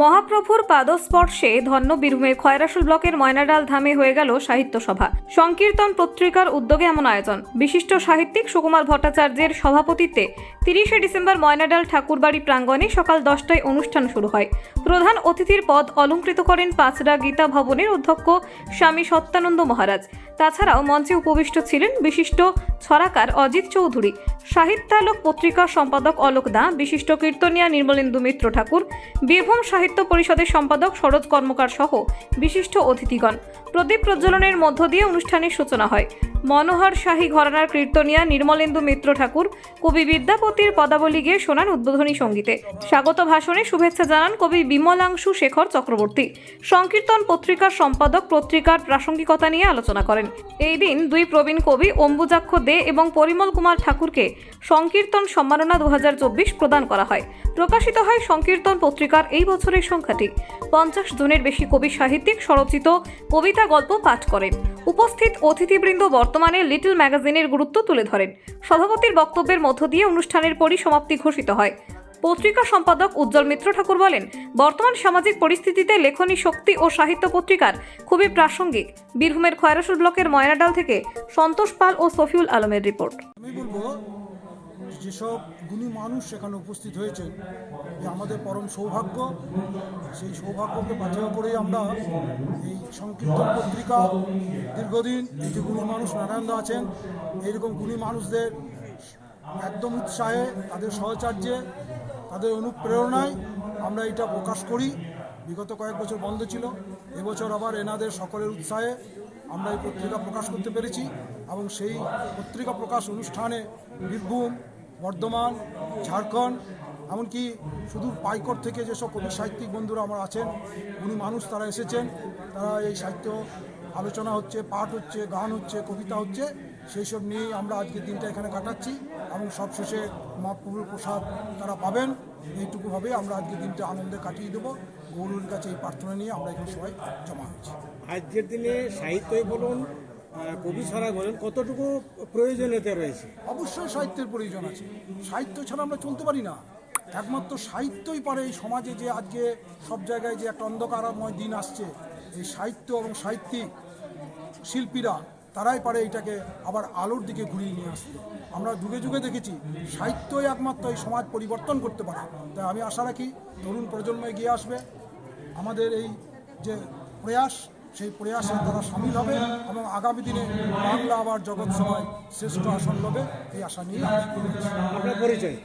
মহাপ্রভুর পাদস্পর্শে ধন্য বীরভূমের খয়রাসুল ব্লকের ময়নাডাল ধামে হয়ে গেল সাহিত্য সভা সংকীর্তন পত্রিকার উদ্যোগে এমন আয়োজন। বিশিষ্ট সাহিত্যিক সুকুমার ভট্টাচার্যের সভাপতিত্বে তিরিশে ডিসেম্বর ময়নাডাল ঠাকুরবাড়ি প্রাঙ্গণে সকাল দশটায় অনুষ্ঠান শুরু হয়। প্রধান অতিথির পদ অলঙ্কৃত করেন পাঁচড়া গীতা ভবনের অধ্যক্ষ স্বামী সত্যানন্দ মহারাজ। তাছাড়াও মঞ্চে উপবিষ্ট ছিলেন বিশিষ্ট ছড়াকার অজিত চৌধুরী, সাহিত্যালোক পত্রিকার সম্পাদক অলোক দা, বিশিষ্ট কীর্তনিয়া নির্মলেন্দু মিত্র ঠাকুর, বীরভূম সাহিত্য পরিষদের সম্পাদক শরৎ কর্মকার সহ বিশিষ্ট অতিথিগণ। প্রদীপ প্রজ্বলনের মধ্য দিয়ে অনুষ্ঠানের সূচনা হয়। মনোহর শাহী ঘরানার কীর্তনিয়া নির্মলেন্দু মিত্র ঠাকুর, কবি বিদ্যাপতির পদাবলী গিয়ে শোনান উদ্বোধনী সঙ্গীতে। স্বাগত ভাষণে শুভেচ্ছা জানান কবি বিমলাংশু শেখর চক্রবর্তী। সংকীর্তন পত্রিকার সম্পাদক পত্রিকার প্রাসঙ্গিকতা নিয়ে আলোচনা করেন। এই দিন দুই প্রবীণ কবি অম্বুজাক্ষ দে এবং পরিমল কুমার ঠাকুরকে সংকীর্তন সম্মাননা দু হাজার চব্বিশ প্রদান করা হয়। প্রকাশিত হয় সংকীর্তন পত্রিকার এই বছরের সংখ্যাটি। পঞ্চাশ জনের বেশি কবি সাহিত্যিক স্বরচিত কবিতা গল্প পাঠ করেন। উপস্থিত অতিথিবৃন্দ বর্তমানে লিটল ম্যাগাজিনের গুরুত্ব তুলে ধরেন। সভাপতির বক্তব্যের মধ্য দিয়ে অনুষ্ঠানের পরিসমাপ্তি ঘোষিত হয়। পত্রিকা সম্পাদক উজ্জ্বল মিত্র ঠাকুর বলেন, বর্তমান সামাজিক পরিস্থিতিতে লেখনী শক্তি ও সাহিত্য পত্রিকার খুবই প্রাসঙ্গিক। বীরভূমের খয়রাসুর ব্লকের ময়নাডাল থেকে সন্তোষ পাল ও সফিউল আলমের রিপোর্ট। যেসব গুণী মানুষ সেখানে উপস্থিত হয়েছে যে আমাদের পরম সৌভাগ্য। সেই সৌভাগ্যকে বাঁচাও করেই আমরা এই সংকীর্তন পত্রিকা দীর্ঘদিন যে গুণী মানুষ নারায়ণদা আছেন, এইরকম গুণী মানুষদের একদম উৎসাহে, তাদের সহচার্যে, তাদের অনুপ্রেরণায় আমরা এটা প্রকাশ করি। বিগত কয়েক বছর বন্ধ ছিল, এবছর আবার এনাদের সকলের উৎসাহে আমরা এই পত্রিকা প্রকাশ করতে পেরেছি এবং সেই পত্রিকা প্রকাশ অনুষ্ঠানে বীরভূম বর্ধমান, ঝাড়খণ্ড, এমনকি শুধু পাইকর থেকে যেসব কবি সাহিত্যিক বন্ধুরা আমার আছেন, উনি মানুষ, তারা এসেছেন, তারা এই সাহিত্য আলোচনা হচ্ছে, পাঠ হচ্ছে, গান হচ্ছে, কবিতা হচ্ছে, সেই সব নিয়েই আমরা আজকের দিনটা এখানে কাটাচ্ছি এবং সবশেষে মহাপ্রভুর প্রসাদ তারা পাবেন। এইটুকুভাবে আমরা আজকের দিনটা আনন্দে কাটিয়ে দেবো। গৌরীর কাছে এই প্রার্থনা নিয়ে আমরা এখানে সবাই জমা হয়েছি। আজকের দিনে সাহিত্যই বলুন কবি ছাড়া বলেন, কতটুকু প্রয়োজনীয়তা রয়েছে? অবশ্যই সাহিত্যের প্রয়োজন আছে। সাহিত্য ছাড়া আমরা চলতে পারি না। একমাত্র সাহিত্যই পারে এই সমাজে যে আজকে সব জায়গায় যে একটা অন্ধকারময় দিন আসছে। এই সাহিত্য এবং সাহিত্যিক শিল্পীরা, তারাই পারে এটাকে আবার আলোর দিকে ঘুরিয়ে নিয়ে আসতে। আমরা যুগে যুগে দেখেছি, সাহিত্যই একমাত্র এই সমাজ পরিবর্তন করতে পারে। তাই আমি আশা রাখি, তরুণ প্রজন্ম এগিয়ে আসবে। আমাদের এই যে প্রয়াস সেই প্রয়াসে তারা সামিল হবে এবং আগামী দিনে বাংলা আবার জগৎ সভায় শ্রেষ্ঠ আসন লবে এই আশা নিয়ে। পরিচয়